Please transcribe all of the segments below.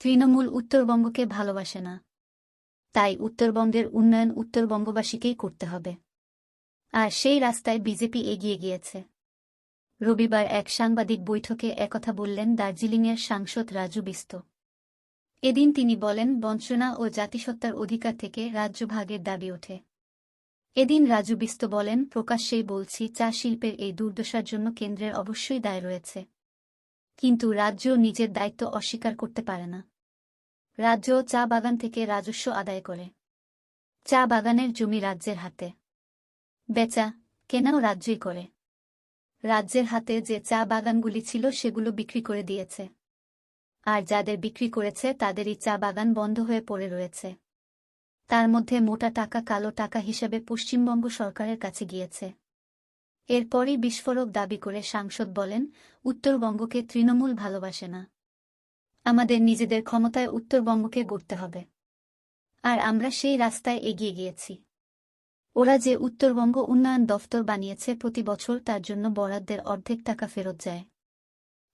তৃণমূল উত্তরবঙ্গকে ভালোবাসে না। তাই উত্তরবঙ্গের উন্নয়ন উত্তরবঙ্গবাসীকেই করতে হবে। আর সেই রাস্তায় বিজেপি এগিয়ে গিয়েছে। রবিবার এক সাংবাদিক বৈঠকে একথা বললেন দার্জিলিংয়ের সাংসদ রাজু বিস্ত। এদিন তিনি বলেন, বঞ্চনা ও জাতিসত্তার অধিকার থেকে রাজ্য ভাগের দাবি ওঠে। এদিন রাজু বিস্ত বলেন, প্রকাশ্যেই বলছি, চা শিল্পের এই দুর্দশার জন্য কেন্দ্রের অবশ্যই দায় রয়েছে। কিন্তু রাজ্য নিজের দায়িত্ব অস্বীকার করতে পারে না। রাজ্য চা বাগান থেকে রাজস্ব আদায় করে। চা বাগানের জমি রাজ্যের হাতে। বেচা, কেনাও রাজ্যই করে। রাজ্যের হাতে যে চা বাগানগুলি ছিল সেগুলো বিক্রি করে দিয়েছে। আর যাদের বিক্রি করেছে তাদেরই চা বাগান বন্ধ হয়ে পড়ে রয়েছে। তার মধ্যে মোটা টাকা কালো টাকা হিসেবে পশ্চিমবঙ্গ সরকারের কাছে গিয়েছে। এরপরই বিস্ফোরক দাবি করে সাংসদ বলেন, উত্তরবঙ্গকে তৃণমূল ভালোবাসে না। আমাদের নিজেদের ক্ষমতায় উত্তরবঙ্গকে গড়তে হবে। আর আমরা সেই রাস্তায় এগিয়ে গিয়েছি। ওরা যে উত্তরবঙ্গ উন্নয়ন দফতর বানিয়েছে প্রতি বছর তার জন্য বরাদ্দের অর্ধেক টাকা ফেরত যায়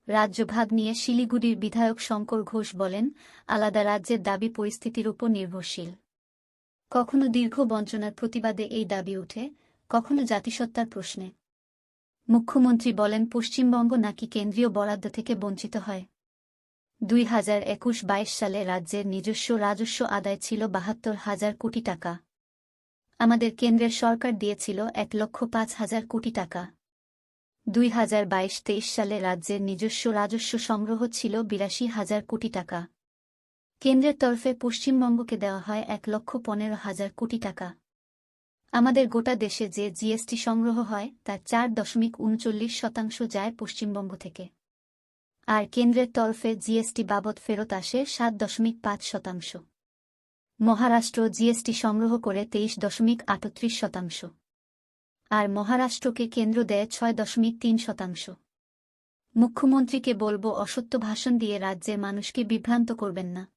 রাজ্যভাগ নিয়ে শিলিগুড়ির বিধায়ক শঙ্কর ঘোষ বলেন, আলাদা রাজ্যের দাবি পরিস্থিতির উপর নির্ভরশীল। কখনো দীর্ঘ বঞ্চনার প্রতিবাদে এই দাবি ওঠে কখনো জাতিসত্তার প্রশ্নে। মুখ্যমন্ত্রী বলেন পশ্চিমবঙ্গ নাকি কেন্দ্রীয় বরাদ্দ থেকে বঞ্চিত হয়। দুই হাজার একুশ বাইশ সালে রাজ্যের নিজস্ব রাজস্ব আদায় ছিল বাহাত্তর হাজার কোটি টাকা। আমাদের কেন্দ্রের সরকার দিয়েছিল এক লক্ষ পাঁচ হাজার কোটি টাকা। দুই হাজার বাইশ তেইশ সালে রাজ্যের নিজস্ব রাজস্ব সংগ্রহ ছিল বিরাশি হাজার কোটি টাকা। কেন্দ্রের তরফে পশ্চিমবঙ্গকে দেওয়া হয় এক লক্ষ পনেরো হাজার কোটি টাকা। আমাদের গোটা দেশে যে জিএসটি সংগ্রহ হয় তার চার দশমিক উনচল্লিশ শতাংশ যায় পশ্চিমবঙ্গ থেকে। আর কেন্দ্রের তরফে জিএসটি বাবদ ফেরত আসে সাত দশমিক পাঁচ শতাংশ। মহারাষ্ট্র জিএসটি সংগ্রহ করে তেইশ দশমিক আটত্রিশ শতাংশ। আর মহারাষ্ট্রকে কেন্দ্র দেয় ছয় দশমিক তিন শতাংশ। মুখ্যমন্ত্রীকে বলব অসত্য ভাষণ দিয়ে রাজ্যের মানুষকে বিভ্রান্ত করবেন না।